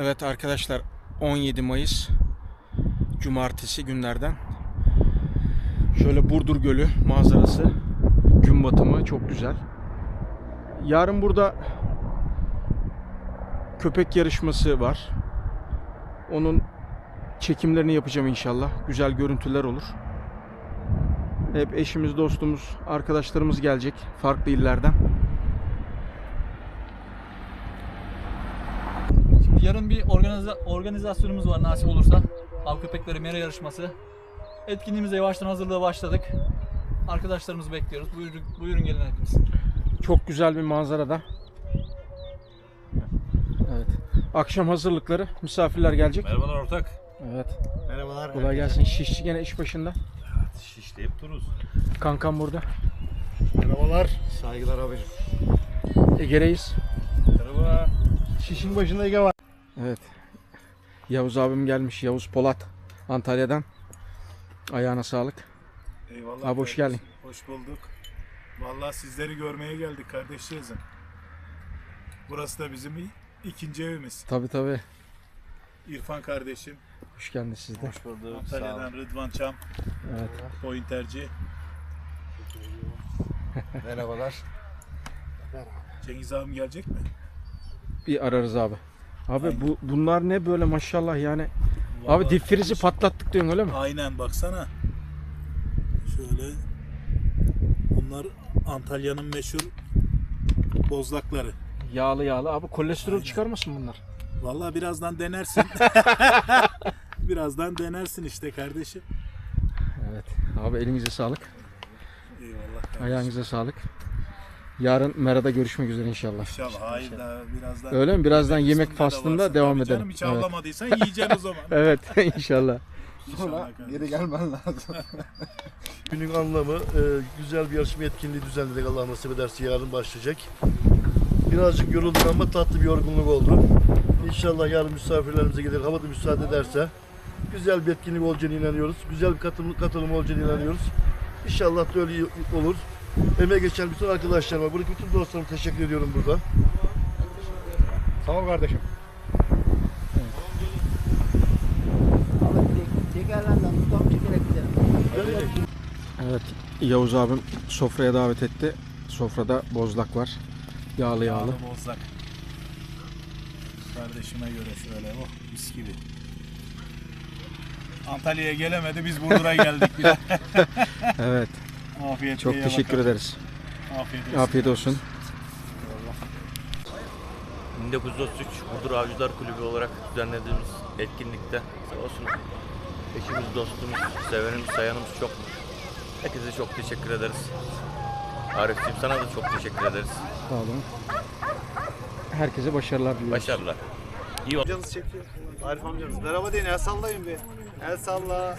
Evet arkadaşlar 17 Mayıs Cumartesi günlerden şöyle Burdur Gölü manzarası gün batımı çok güzel. Yarın burada köpek yarışması var. Onun çekimlerini yapacağım inşallah. Güzel görüntüler olur. Hep eşimiz, dostumuz, arkadaşlarımız gelecek farklı illerden. Yarın bir organiza organizasyonumuz var nasip olursa. Av köpekleri mera yarışması. Etkinliğimize yavaştan hazırlığa başladık. Arkadaşlarımızı bekliyoruz. Buyurun, buyurun gelin hepiniz. Çok güzel bir manzarada. Evet. Akşam hazırlıkları. Misafirler gelecek. Merhabalar ortak. Evet. Merhabalar. Kolay gelsin. Şişçi gene iş başında. Şişleyip dururuz. Kankam burada. Merhabalar. Saygılar abicim. Ege Reis. Merhaba. Şişin başında Ege var. Evet. Yavuz abim gelmiş. Yavuz Polat. Antalya'dan. Ayağına sağlık. Eyvallah. Abi hoş geldin. Hoş bulduk. Vallahi sizleri görmeye geldik kardeşlerim. Burası da bizim ikinci evimiz. Tabi tabi. İrfan kardeşim, Hoş geldiniz siz de. Hoş bulduk. Antalya'dan Rıdvan Çam, Evet. pointerci. Merhabalar. Cengiz abim gelecek mi? Bir ararız abi. Abi bu bunlar ne böyle maşallah yani. Abi Vallahi dip frizi patlattık diyorsun öyle mi? Aynen baksana. Şöyle. Bunlar Antalya'nın meşhur bozlakları. Yağlı yağlı. Abi kolesterol Aynen. çıkarmasın bunlar. Vallahi birazdan denersin. birazdan denersin işte kardeşim. Evet. Abi elinize sağlık. Eyvallah kardeşim. Ayağınıza sağlık. Yarın Mera'da görüşmek üzere inşallah. İnşallah. Hayır daha birazdan. Öyle mi? Birazdan Yemek da faslında devam edelim. Canım hiç Evet. avlamadıysan yiyeceksin o zaman. Evet inşallah. Sonra geri gelmen lazım. Günün anlamı e, güzel bir yarışma etkinliği düzenledik Allah nasip ederse yarın başlayacak. Birazcık yorulduk ama tatlı bir yorgunluk oldu. İnşallah yarın misafirlerimize gelir hava da müsaade ederse güzel bir etkinlik olacağını inanıyoruz. Güzel bir katılım, katılım olacağını inanıyoruz. İnşallah da öyle olur. Emeğe geçen bütün arkadaşlarıma, buradaki bütün dostlarıma teşekkür ediyorum burada. Sağ ol kardeşim. Evet Yavuz abim sofraya davet etti. Sofrada bozlak var. Yağlı yağlı. Yağlı bozlak. Kardeşime göre şöyle oh mis gibi. Antalya'ya gelemedi biz Burdur'a geldik. Evet. Afiyet Çok teşekkür ederiz. Afiyet olsun. Afiyet olsun. 1933 Burdur Avcılar Kulübü olarak düzenlediğimiz etkinlikte sağ olsun eşimiz, dostumuz, sevenimiz, sayanımız çokmuş. Herkese çok teşekkür ederiz. Arif'ciğim sana da çok teşekkür ederiz. Sağ olun. Herkese başarılar diliyoruz. Başarılar. İyi ol. Amcanız çekiyor. Arif amcanız. Merhaba deyin. El sallayın bir. El salla.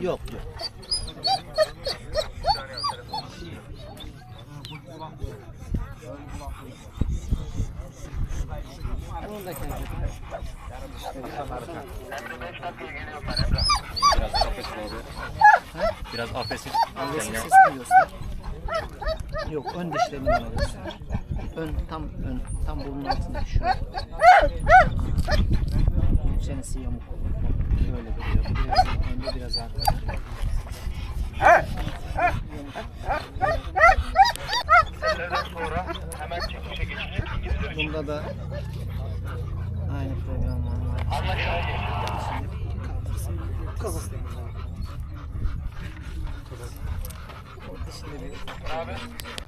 Yok yok. Bunu da kendi. Biraz afesin. Annesi sesini göster. Yok ön dişlerini göster. Ön tam ön tam burnun altındaki şu. Çenesi yamuk. Böyle duruyor. Biraz önde biraz arkada. Bunda da aynı program var. Kaldırsın. O dişleri Dur ya. Tam 5 dakika.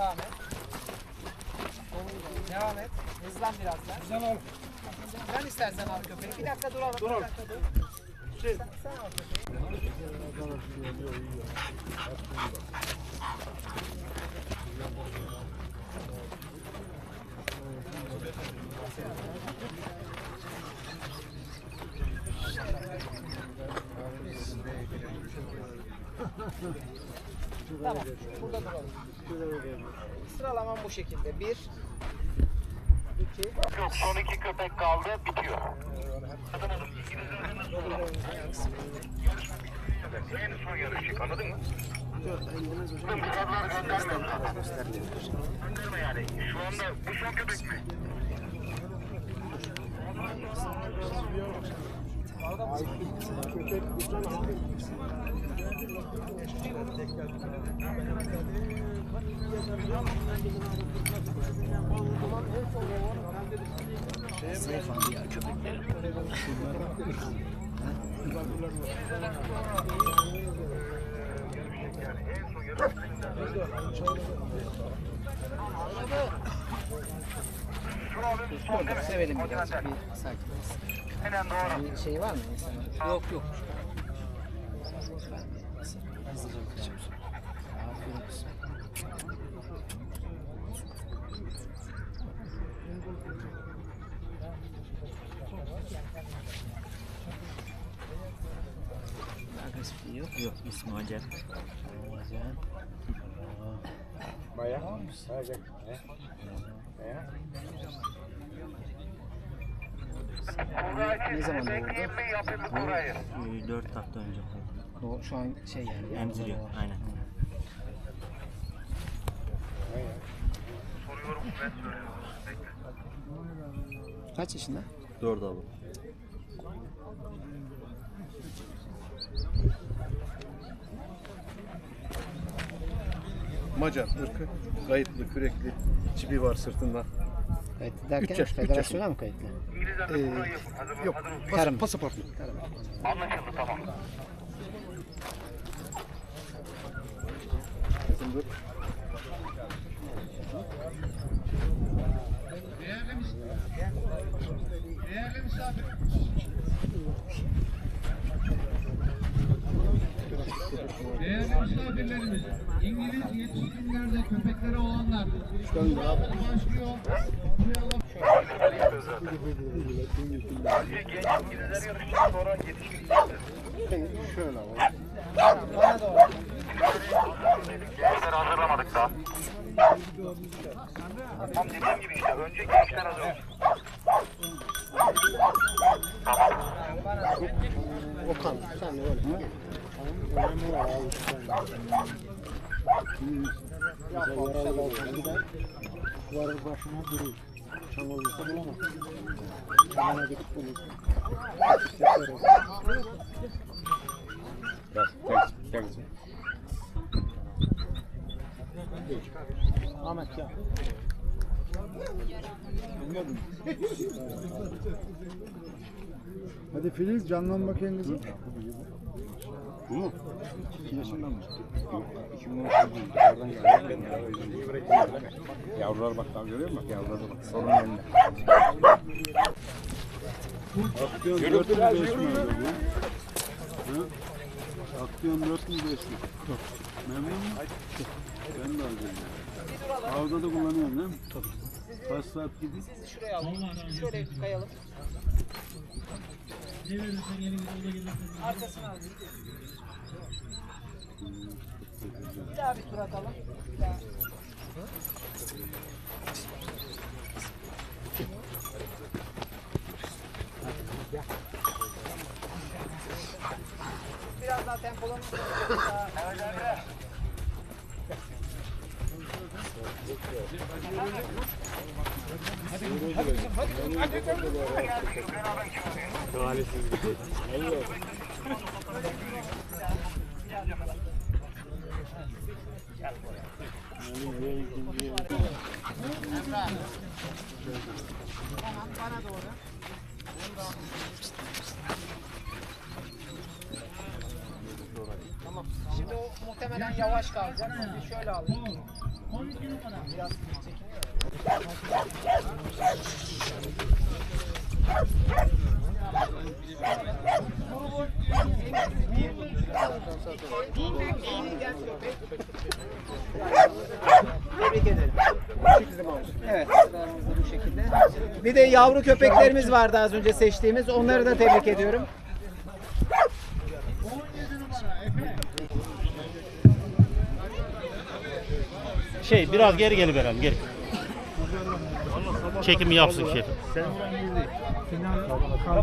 Devam et. Devam et. Hızlan biraz daha. Güzel ol. Sen istersen al köpeği. Bir dakika duralım. Dur Bir dakika dur. Sen, sen al köpeği. Tamam. Burada duralım. Sıralamam bu şekilde. Bir, iki, Son iki köpek kaldı, bitiyor. En son yarışçı, anladın mı? Gönderme yani. Şu anda bu son köpek mi? Seyfan diğer Dur, sevelim birazcık bir. Hemen doğru. Bir şey var mı mesela? Yok yok. Hızlıca bakacağım. Kızım. Agresifliği yok. Yok ismi Hacer. Hacer. Ne zaman oldu? Burayı? 4 hafta önce O şu an şey yani. emziriyor. Aynen. Soruyorum, ben söylüyorum. Kaç yaşında? 4 abi. Macar ırkı. Kayıtlı, kürekli. Çipi var sırtında. Kayıtlı derken Üç yaş- üç federasyona mı kayıtlı? Hazır, Yok. olsun. Karım. Pasaportlu. Anlaşıldı, tamam. Değerli misafirlerimiz, İngiliz yetişkinlerde köpekleri olanlar başlıyor. Yetişkin Gençler hazırlamadık daha. Tam dediğim gibi işte, önce gençler hazır olsun. Okan sen de öyle. Varır başına durur. Çam olursa bulamaz. Çamına gidip bulur. Ahmet ya. Hadi Filiz canlan bakayım kızım. Bu mu? İki yaşından mı? Yok. İki gün Oradan geldi. Yavrular bak daha görüyor musun? Bak yavrular bak. Sorun yerinde. Aksiyon 4005 mi öyle bu? Aksiyon 4005 mi? Memnun musun? Ben de alacağım. Avda da kullanıyorum değil mi? Tabii. Kaç saat gibi? Sizi şuraya alalım. Şöyle kayalım. Arkasına alalım. Bir daha bir tur atalım. Bir daha. Biraz daha tempolanın. Daha... Şimdi o muhtemelen Bir de yavru köpeklerimiz vardı az önce seçtiğimiz. Onları da tebrik ediyorum. Şey biraz geri geri verelim geri. Çekimi yapsın şef.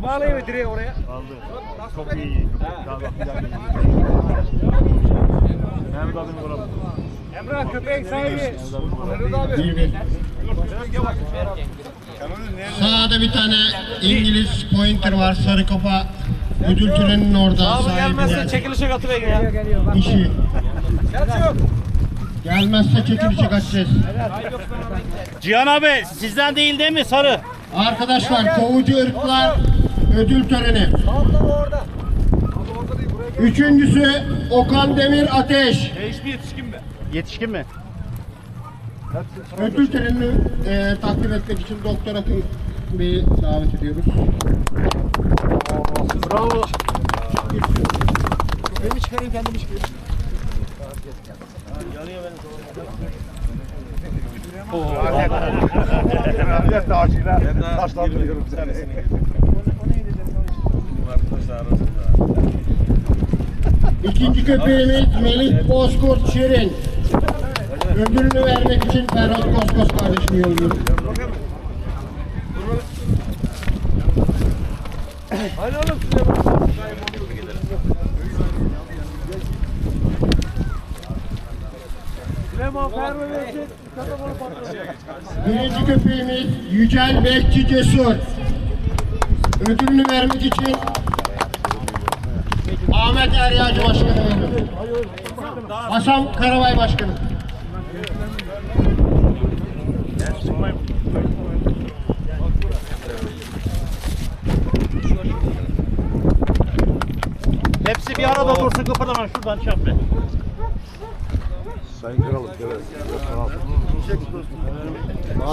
Bağlayayım direği oraya. Çok iyi. Mehmet abim vuralım. Emrah köpek sahibi. Sağda bir tane İngiliz pointer var sarı kafa. Ödül töreninin orada sahibi çekilişe katılın ya. işi. Gelmezse çekilişe kaçacağız. Cihan abi sizden değil değil mi sarı? Arkadaşlar kovucu ırklar ödül töreni. Üçüncüsü Okan Demir Ateş. Yetişkin mi? Ödül törenini e, takdim etmek için Doktor Akın Bey'i davet ediyoruz. Bravo. Beni çıkarın kendimi çıkarın. Kraliyet dağcıyla taşlandırıyorum seni. İkinci köpeğimiz Melih Bozkurt Şirin. Ödülünü vermek için Ferhat Koskos kardeşini yolluyoruz. Birinci köpeğimiz Yücel Bekçi Cesur. Ödülünü vermek için Ahmet Eryacı Başkanı. Hasan Karabay Başkanı. Hepsi bir arada dursun kıpırdamayın şuradan çap be. Sayın Kralım. Evet.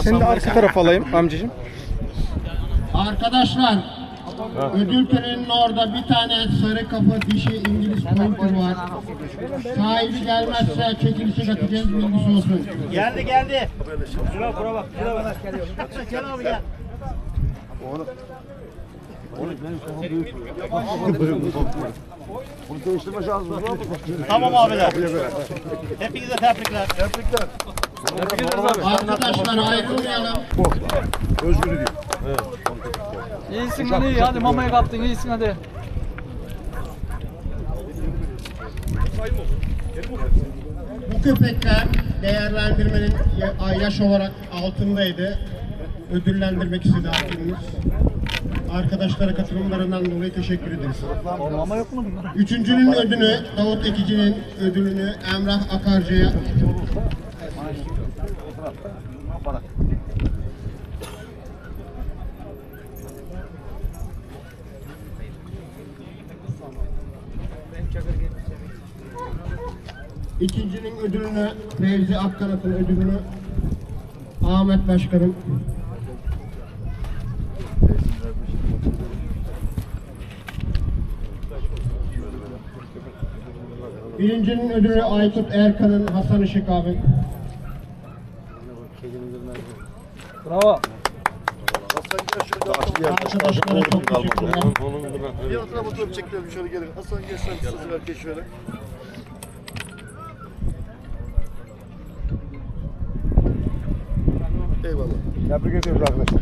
Şimdi arka taraf alayım amcacığım. Arkadaşlar ödül töreninin orada bir tane sarı kafa dişi İngiliz pointer var. Sahibi gelmezse çekilişe katacağız bilgisi olsun. Geldi geldi. Şura bura bak. Şura bak. Gel abi gel. Bunu değiştirme şansımız var mı? Tamam abiler. Hepinize tebrikler. Tebrikler. Arkadaşlar ayrılmayalım. Özgür'ü diyor. İyisin lan iyi. Hadi mamaya kaptın. iyisin hadi. Bu köpekler değerlendirmenin ya- yaş olarak altındaydı. Ödüllendirmek istedi hakimimiz. Arkadaşlara katılımlarından dolayı teşekkür ederiz. Mama yok mu bunlar? Üçüncünün ödülü Davut Ekici'nin ödülünü Emrah Akarcı'ya İkincinin ödülünü Fevzi Akkanat'ın ödülünü Ahmet Başkanım Birincinin ödülü Aykut Erkan'ın Hasan Işık abi. Bravo. Arkadaşlara çok teşekkürler. Bir altına fotoğraf çekelim şöyle gelin. Hasan gel sen kısası ver geç şöyle. Eyvallah. Tebrik ediyoruz arkadaşlar.